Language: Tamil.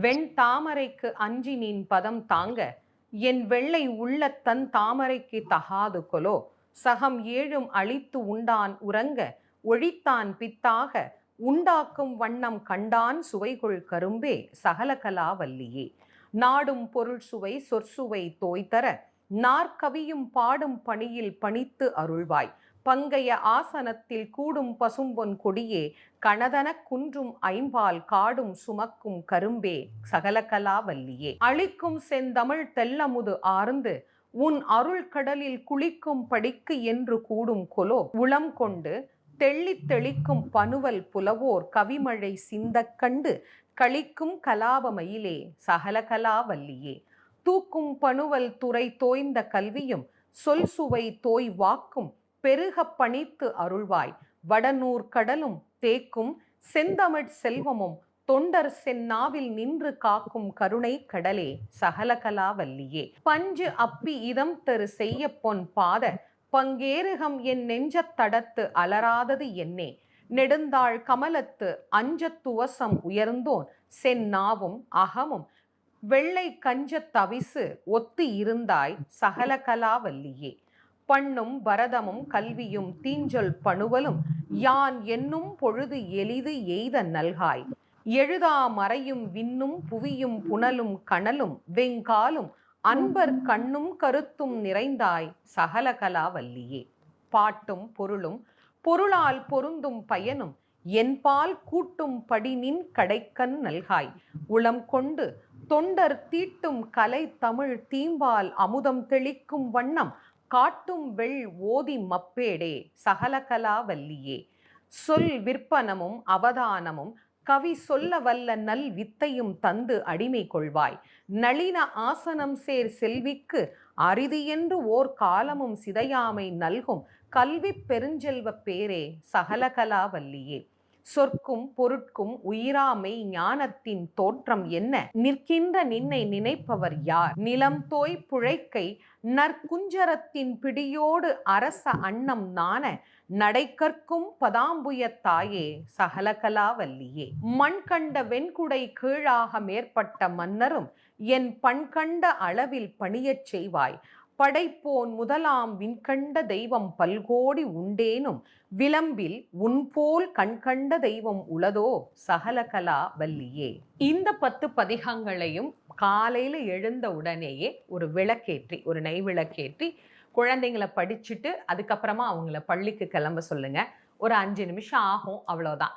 வெண் தாமரைக்கு அஞ்சி நீன் பதம் தாங்க என் வெள்ளை உள்ளத்தன் தன் தாமரைக்கு தகாது கொலோ. சகம் ஏழும் அழித்து உண்டான் உறங்க ஒழித்தான் பித்தாக உண்டாக்கும் வண்ணம் கண்டான் சுவைகொள் கரும்பே சகலகலா வல்லியே. நாடும் பொருள் சுவை சொற்சுவை தோய்தர நாற்கவியும் பாடும் பணியில் பணித்து அருள்வாய். பங்கைய ஆசனத்தில் கூடும் பசும்பொன் கொடியே கணதன குன்றும் ஐம்பால் காடும் சுமக்கும் கரும்பே சகலகலா வல்லியே. அழிக்கும் செந்தமிழ் தெல்லமுது ஆர்ந்து உன் அருள் கடலில் குளிக்கும் படிக்கு என்று கூடும் கொலோ உளம் கொண்டு தெள்ளித் தெளிக்கும் பனுவல் புலவோர் கவிமழை சிந்தக் கண்டு களிக்கும் கலாபமயிலே சகலகலா வல்லியே. தூக்கும் பனுவல் துறை தோய்ந்த கல்வியும் சொல் சுவை தோய் வாக்கும் பெருகப் பணித்து அருள்வாய். வடநூர் கடலும் தேக்கும் செந்தமிழ் செல்வமும் தொண்டர் செந்நாவில் நின்று காக்கும் கருணை கடலே சகலகலா வல்லியே. பஞ்சு அப்பி இதம் தரு செய்ய பொன் பாத பங்கேறுகம் என் நெஞ்சத் தடத்து அலராதது என்னே. நெடுந்தாள் கமலத்து அஞ்சத் துவசம் உயர்ந்தோன் செந்நாவும் அகமும் வெள்ளை கஞ்ச தவிசு ஒத்து இருந்தாய் சகலகலா வல்லியே. பண்ணும் பரதமும் கல்வியும் தீஞ்சொல் பணுவலும் யான் என்னும் பொழுது எளிது எய்த நல்காய். எழுதா மறையும் விண்ணும் புவியும் புனலும் கனலும் வெங்காலும் அன்பர் கண்ணும் கருத்தும் நிறைந்தாய் சகல கலாவல்லியே பாட்டும் பொருளும் பொருளால் பொருந்தும் பயனும் என்பால் கூட்டும் படினின் கடைக்கண் நல்காய். உளம் கொண்டு தொண்டர் தீட்டும் கலை தமிழ் தீம்பால் அமுதம் தெளிக்கும் வண்ணம் காட்டும் வெள் ஓதி மப்பேடே சகலகலா வல்லியே. சொல் விற்பனமும் அவதானமும் கவி சொல்ல வல்ல நல் வித்தையும் தந்து அடிமை கொள்வாய். நளின ஆசனம் சேர் செல்விக்கு அரிது என்று ஓர் காலமும் சிதையாமை நல்கும் கல்வி பெருஞ்செல்வ பேரே சகலகலா வல்லியே. சொற்கும் பொருட்கும் உயிராமை ஞானத்தின் தோற்றம் என்ன? நிற்கின்ற நின்னை நினைப்பவர் யார்? நிலம் தோய் புழைக்கை நற்குஞ்சரத்தின் பிடியோடு அரச அன்னம் நாண நடைக்கற்கும் பதாம்புய தாயே சகலகலாவல்லியே மண் கண்ட வெண்குடை கீழாக மேற்பட்ட மன்னரும் என் பண்கண்ட அளவில் பணியச் செய்வாய். படைப்போன் முதலாம் விண்கண்ட தெய்வம் பல்கோடி உண்டேனும் விளம்பில் உன்போல் கண்கண்ட தெய்வம் உளதோ சகலகலா வல்லியே. இந்த பத்து பதிகங்களையும் காலையில் எழுந்த உடனேயே ஒரு விளக்கேற்றி ஒரு நெய் விளக்கேற்றி குழந்தைங்களை படிச்சுட்டு அதுக்கப்புறமா அவங்கள பள்ளிக்கு கிளம்ப சொல்லுங்க. ஒரு அஞ்சு நிமிஷம் ஆகும் அவ்வளோதான்